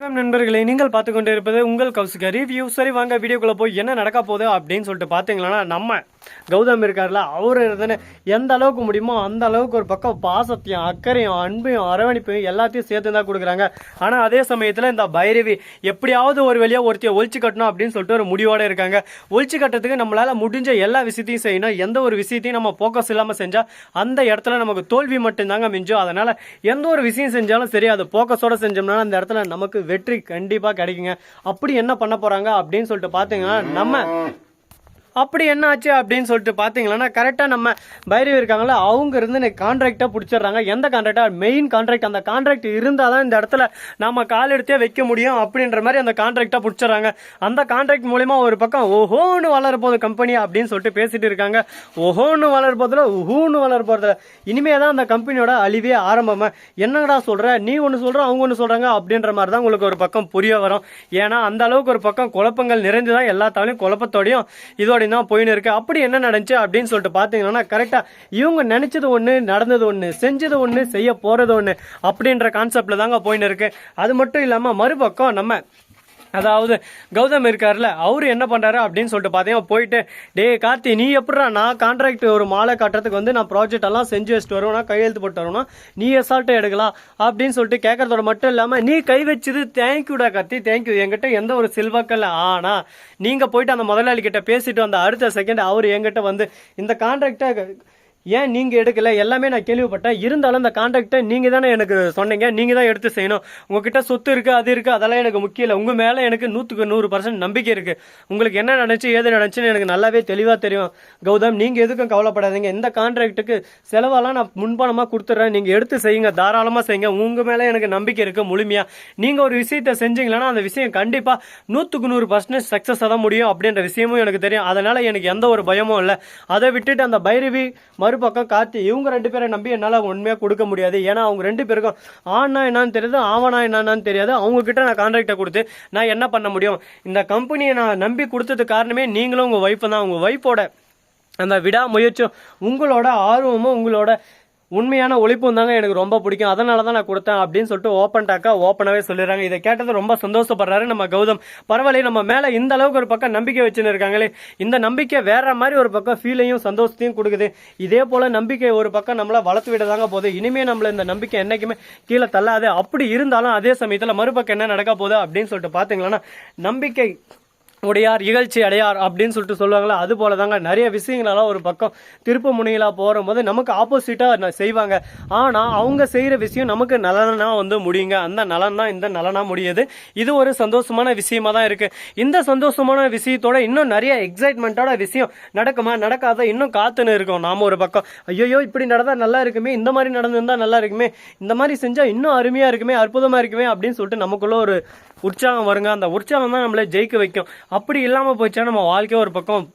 நண்பர்களை நீங்கள் பார்த்து கொண்டு இருப்பது உங்கள் கௌசிகா ரிவ்யூ சரி வாங்க வீடியோக்குள்ள போய் என்ன நடக்க போகுது அப்படின்னு சொல்லிட்டு பார்த்தீங்களன்னா நம்ம கௌதம் இருக்கார்ல அவர் தானே எந்த அளவுக்கு முடியுமோ அந்த அளவுக்கு ஒரு பக்கம் பாசத்தையும் அக்கறையும் அன்பையும் அரவணைப்பையும் எல்லாத்தையும் சேர்த்து தான் கொடுக்குறாங்க. ஆனால் அதே சமயத்தில் இந்த பைரவி எப்படியாவது ஒரு வழியாக ஒருத்தையை ஒழிச்சு கட்டணும் அப்படின்னு சொல்லிட்டு ஒரு முடிவோட இருக்காங்க. ஒழிச்சு கட்டுறதுக்கு நம்மளால் முடிஞ்ச எல்லா விஷயத்தையும் செய்யணும். எந்த ஒரு விஷயத்தையும் நம்ம ஃபோக்கஸ் இல்லாமல் செஞ்சால் அந்த இடத்துல நமக்கு தோல்வி மட்டும்தாங்க மிஞ்சும். அதனால் எந்த ஒரு விஷயம் செஞ்சாலும் சரி அது ஃபோக்கஸோடு செஞ்சோம்னா அந்த இடத்துல நமக்கு வெற்றி கண்டிப்பாக கிடைக்குங்க. அப்படி என்ன பண்ண போகிறாங்க அப்படின்னு சொல்லிட்டு பார்த்தீங்கன்னா நம்ம அப்படி என்ன ஆச்சு அப்படின்னு சொல்லிட்டு பார்த்தீங்கன்னா கரெக்டாக நம்ம பைரவி இருக்காங்களா அவங்க இருந்து எனக்கு கான்ட்ராக்டாக பிடிச்சிடுறாங்க. எந்த கான்ட்ராக்டாக மெயின் கான்ட்ராக்ட் அந்த கான்ட்ராக்ட் இருந்தால் தான் இந்த இடத்துல நம்ம கால் எடுத்தே வைக்க முடியும் அப்படின்ற மாதிரி அந்த கான்ட்ராக்டாக பிடிச்சிடுறாங்க. அந்த கான்ட்ராக்ட் மூலிமா ஒரு பக்கம் ஓஹோன்னு வளர போகுது கம்பெனி அப்படின்னு சொல்லிட்டு பேசிட்டு இருக்காங்க. ஓஹோன்னு வளர போதில் ஊன்னு வளர போகிறதுல இனிமே தான் அந்த கம்பெனியோட அழிவே ஆரம்பமாக என்னங்கடா சொல்கிற நீ ஒன்று சொல்கிற அவங்க ஒன்று சொல்கிறாங்க அப்படின்ற மாதிரி தான் உங்களுக்கு ஒரு பக்கம் புரிய வரும். ஏன்னா அந்த அளவுக்கு ஒரு பக்கம் குழப்பங்கள் நிறைந்து தான் எல்லா தவளையும் குழப்பத்தோடையும் தான் போயின்னு இருக்கு. அப்படி என்ன நடந்துச்சு அப்படின்னு சொல்லிட்டு பார்த்தீங்கன்னா கரெக்டாக இவங்க நினச்சது ஒன்று நடந்தது ஒன்று செஞ்சது ஒன்று செய்ய போகிறது ஒன்று அப்படின்ற கான்செப்டில் தாங்க போயின்னு இருக்கு. அது மட்டும் இல்லாமல் மறுபக்கம் நம்ம அதாவது கௌதம் இருக்கார்ல அவர் என்ன பண்றாரு அப்படின்னு சொல்லிட்டு பார்த்தீங்கன்னா போயிட்டு டேய் கார்த்தி நீ எப்படிடா? நான் கான்ட்ராக்ட் ஒரு மாலை கட்டுறதுக்கு வந்து நான் ப்ராஜெக்ட் எல்லாம் செஞ்சு வச்சுட்டு வருவேனா? கையெழுத்து போட்டு வருவேனா? நீ அசால்ட்டை எடுக்கலாம் அப்படின்னு சொல்லிட்டு கேட்கறதோட மட்டும் இல்லாமல் நீ கை வச்சது தேங்க்யூடா கார்த்தி தேங்க்யூ என்கிட்ட எந்த ஒரு செல்வாக்கல்ல ஆனா நீங்க போயிட்டு அந்த முதலாளி கிட்ட பேசிட்டு வந்த அடுத்த செகண்ட் அவர் என்கிட்ட வந்து இந்த கான்ட்ராக்டை ஏன் நீங்கள் எடுக்கல? எல்லாமே நான் கேள்விப்பட்டேன். இருந்தாலும் அந்த காண்டாக்டை நீங்கள் தானே எனக்கு சொன்னீங்க. நீங்கள் தான் எடுத்து செய்யணும். உங்ககிட்ட சொத்து இருக்குது அது இருக்குது அதெல்லாம் எனக்கு முக்கியம் இல்லை. உங்கள் மேலே எனக்கு நூற்றுக்கு நூறு பர்சன்ட் நம்பிக்கை இருக்குது உங்களுக்கு என்ன நினச்சி ஏது நினச்சின்னு எனக்கு நல்லாவே தெளிவாக தெரியும். கௌதம் நீங்கள் எதுக்கும் கவலைப்படாதீங்க. இந்த கான்ட்ராக்ட்டுக்கு செலவெல்லாம் நான் முன்பணமாக கொடுத்துட்றேன் நீங்கள் எடுத்து செய்யுங்க. தாராளமாக செய்யுங்க. உங்கள் மேலே எனக்கு நம்பிக்கை இருக்குது முழுமையாக நீங்கள் ஒரு விஷயத்தை செஞ்சீங்களன்னா அந்த விஷயம் கண்டிப்பாக நூற்றுக்கு நூறு பர்சன்ட் சக்ஸஸ் தான் முடியும் அப்படின்ற விஷயமும் எனக்கு தெரியும். அதனால் எனக்கு எந்த ஒரு பயமும் இல்லை. அதை விட்டுட்டு அந்த பைரவி மறுபக்கம் கார்த்தி இவங்க ரெண்டு பேரை நம்பி என்னால் உண்மையாக கொடுக்க முடியாது. ஏன்னா அவங்க ரெண்டு பேருக்கும் ஆனா என்னன்னு தெரியாது ஆவனா என்னன்னு தெரியாது. அவங்க கிட்ட நான் கான்ட்ராக்டை கொடுத்து நான் என்ன பண்ண முடியும்? இந்த கம்பெனியை நான் நம்பி கொடுத்ததுக்கு காரணமே நீங்களும் உங்கள் ஒய்ஃபு தான். உங்கள் ஒய்ஃபோட அந்த விடாமுயற்சியும் உங்களோட ஆர்வமும் உங்களோட உண்மையான ஒழிப்பும் தாங்க எனக்கு ரொம்ப பிடிக்கும். அதனால தான் நான் கொடுத்தேன் அப்படின்னு சொல்லிட்டு ஓப்பன் டாக்கா ஓப்பனாகவே சொல்லிடுறாங்க. இதை கேட்டது ரொம்ப சந்தோஷப்படுறாரு நம்ம கௌதம். பரவாயில்ல நம்ம மேலே இந்த அளவுக்கு ஒரு பக்கம் நம்பிக்கை வச்சுன்னு இருக்காங்களே. இந்த நம்பிக்கை வேற மாதிரி ஒரு பக்கம் ஃபீலையும் சந்தோஷத்தையும் கொடுக்குது. இதே போல் நம்பிக்கை ஒரு பக்கம் நம்மளை வளர்த்து விட தாங்க போகுது. இனிமே நம்மளை இந்த நம்பிக்கை என்றைக்குமே கீழே தள்ளாது. அப்படி இருந்தாலும் அதே சமயத்தில் மறுபக்கம் என்ன நடக்க போகுது அப்படின்னு சொல்லிட்டு பார்த்தீங்கன்னா நம்பிக்கை உடையார் இகழ்ச்சி அடையார் அப்படின்னு சொல்லிட்டு சொல்லுவாங்களா அது போல தாங்க நிறைய விஷயங்களெல்லாம் ஒரு பக்கம் திருப்ப முனையிலா போகும்போது நமக்கு ஆப்போசிட்டாக செய்வாங்க. ஆனால் அவங்க செய்கிற விஷயம் நமக்கு நலனாக வந்து முடியுங்க. அந்த நலன்னா இந்த நலனாக முடியுது. இது ஒரு சந்தோஷமான விஷயமா தான் இருக்குது இந்த சந்தோஷமான விஷயத்தோட இன்னும் நிறைய எக்ஸைட்மெண்ட்டோட விஷயம் நடக்குமா? நடக்காத இன்னும் காத்துன்னு இருக்கும் நாம ஒரு பக்கம். ஐயோ இப்படி நடந்தால் நல்லா இருக்குமே. இந்த மாதிரி நடந்திருந்தா நல்லா இருக்குமே. இந்த மாதிரி செஞ்சால் இன்னும் அருமையாக இருக்குமே அற்புதமாக இருக்குமே அப்படின்னு சொல்லிட்டு நமக்குள்ள ஒரு உற்சாகம் வருங்க. அந்த உற்சாகம் தான் நம்மளை ஜெயிக்க வைக்கும். அப்படி இல்லாமல் போச்சுன்னா நம்ம வாழ்க்கையே ஒரு பக்கம்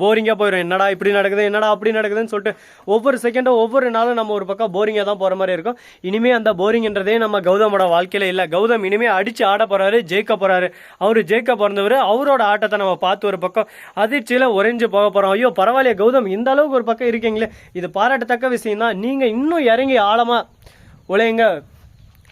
போரிங்காக போயிடும் என்னடா இப்படி நடக்குது என்னடா அப்படி நடக்குதுன்னு சொல்லிட்டு ஒவ்வொரு செகண்டும் ஒவ்வொரு நாளும் நம்ம ஒரு பக்கம் போரிங்காக தான் போகிற மாதிரி இருக்கும். இனிமேல் அந்த போரிங்ன்றதே நம்ம கௌதமோட வாழ்க்கையில் இல்லை. கௌதம் இனிமேல் அடித்து ஆட போகிறாரு ஜெயிக்க போகிறாரு அவர் ஜெயிக்க பிறந்தவர் அவரோட ஆட்டத்தை நம்ம பார்த்து ஒரு பக்கம் அதிர்ச்சியில் உறைஞ்சு போக போகிறோம் ஐயோ பரவாயில்லையே கௌதம் இந்த அளவுக்கு ஒரு பக்கம் இருக்கீங்களே. இது பாராட்டத்தக்க விஷயம் தான் நீங்கள் இன்னும் இறங்கி ஆழமாக உழையுங்க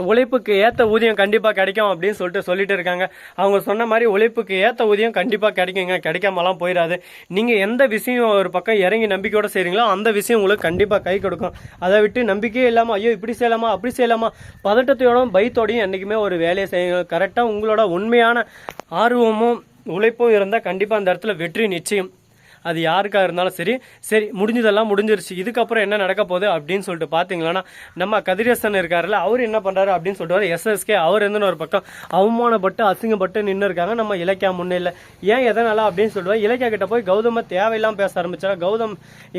உழைப்புக்கு ஏற்ற ஊதியம் கண்டிப்பாக கிடைக்கும் அப்படின்னு சொல்லிட்டு சொல்லிட்டு இருக்காங்க. அவங்க சொன்ன மாதிரி உழைப்புக்கு ஏற்ற ஊதியம் கண்டிப்பாக கிடைக்குங்க. கிடைக்காமலாம் போயிடாது. நீங்கள் எந்த விஷயம் ஒரு பக்கம் இறங்கி நம்பிக்கையோட செய்கிறீங்களோ அந்த விஷயம் உங்களுக்கு கண்டிப்பாக கை கொடுக்கும். அதை விட்டு நம்பிக்கையே இல்லாமல் ஐயோ இப்படி செய்யலாமா அப்படி செய்யலாமா பதட்டத்தோடும் பயத்தோடையும் என்றைக்குமே ஒரு வேலையை செய்யணும் கரெக்டாக உங்களோட உண்மையான ஆர்வமும் உழைப்பும் இருந்தால் கண்டிப்பாக அந்த இடத்துல வெற்றி நிச்சயம். அது யாருக்காக இருந்தாலும் சரி சரி முடிஞ்சதெல்லாம் முடிஞ்சிருச்சு. இதுக்கப்புறம் என்ன நடக்க போகுது அப்படின்னு சொல்லிட்டு பார்த்தீங்களன்னா நம்ம கதிரேசன் இருக்காருல்ல அவர் என்ன பண்ணுறாரு அப்படின்னு சொல்லிட்டு எஸ்எஸ்கே அவர் இருந்துன்னு ஒரு பக்கம் அவமானப்பட்டு அசிங்கப்பட்டு நின்று இருக்காங்க. நம்ம இலக்கியா முன்னில்லை ஏன் எதனால அப்படின்னு சொல்லுவாங்க இலக்கியா கிட்ட போய் கௌதம தேவையில்லாம பேச ஆரம்பிச்சா கௌதம்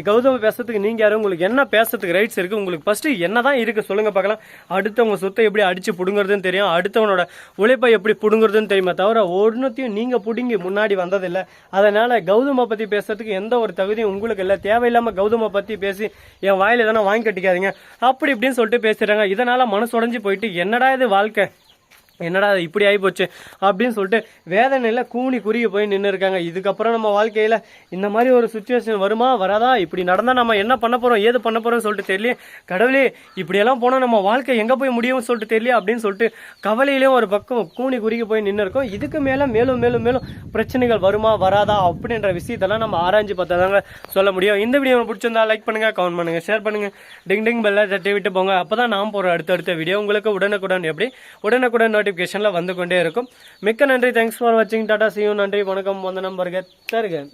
கௌதம பேசுறதுக்கு நீங்க யாரும் உங்களுக்கு என்ன பேசுறதுக்கு ரைட்ஸ் இருக்கு? உங்களுக்கு ஃபர்ஸ்ட் என்னதான் இருக்கு சொல்லுங்க பார்க்கலாம் அடுத்தவங்க சொத்தை எப்படி அடிச்சு பிடுங்குறதுன்னு தெரியும். அடுத்தவனோட உழைப்பை எப்படி பிடுங்குறதுன்னு தெரியுமா தவிர ஒன்றுத்தையும் நீங்க பிடுங்கி முன்னாடி வந்ததில்லை. அதனால கௌதம பத்தி பேசுறதுக்கு எந்த ஒரு தகுதியும் உங்களுக்கு இல்லை. தேவையில்லாம கௌதம பத்தி பேசி என் வாயில எதனா வாங்கி கட்டிக்காதீங்க. அப்படி இப்படின்னு சொல்லிட்டு பேசுறாங்க இதனால மனசு உடைஞ்சு போயிட்டு என்னடா இது வாழ்க்கை? என்னடா இது இப்படி ஆகிப்போச்சு அப்படின்னு சொல்லிட்டு வேதனையில் கூனி குறுகி போய் நின்று இருக்காங்க. இதுக்கப்புறம் நம்ம வாழ்க்கையில் இந்த மாதிரி ஒரு சுச்சுவேஷன் வருமா வராதா? இப்படி நடந்தால் நம்ம என்ன பண்ண போகிறோம் ஏது பண்ண போகிறோம்னு சொல்லிட்டு தெரியல கடவுளே இப்படியெல்லாம் போனால் நம்ம வாழ்க்கை எங்கே போய் முடியும்னு சொல்லிட்டு தெரியல அப்படின்னு சொல்லிட்டு கவலையிலையும் ஒரு பக்கம் கூனி குறுகி போய் நின்று இருக்கோம். இதுக்கு மேலே மேலும் மேலும் மேலும் பிரச்சனைகள் வருமா வராதா? அப்படின்ற விஷயத்தெல்லாம் நம்ம ஆராய்ஞ்சு பார்த்தா தாங்க சொல்ல முடியும். இந்த வீடியோ பிடிச்சிருந்தா லைக் பண்ணுங்கள் கமெண்ட் பண்ணுங்க ஷேர் பண்ணுங்க. டிங் டிங் பெல்லை தட்டி விட்டு போங்க. அப்போ தான் நான் போகிற அடுத்தடுத்த வீடியோ உங்களுக்கு உடனுக்குடன் எப்படி? உடனுக்குடன் நோட்டிபிகேஷன்ல வந்து கொண்டே இருக்கும். மிக்க நன்றி. தேங்க்ஸ் ஃபார் வாட்சிங் டாடா சியூ நன்றி. வணக்கம். வந்த நம்பருக்கு தருக.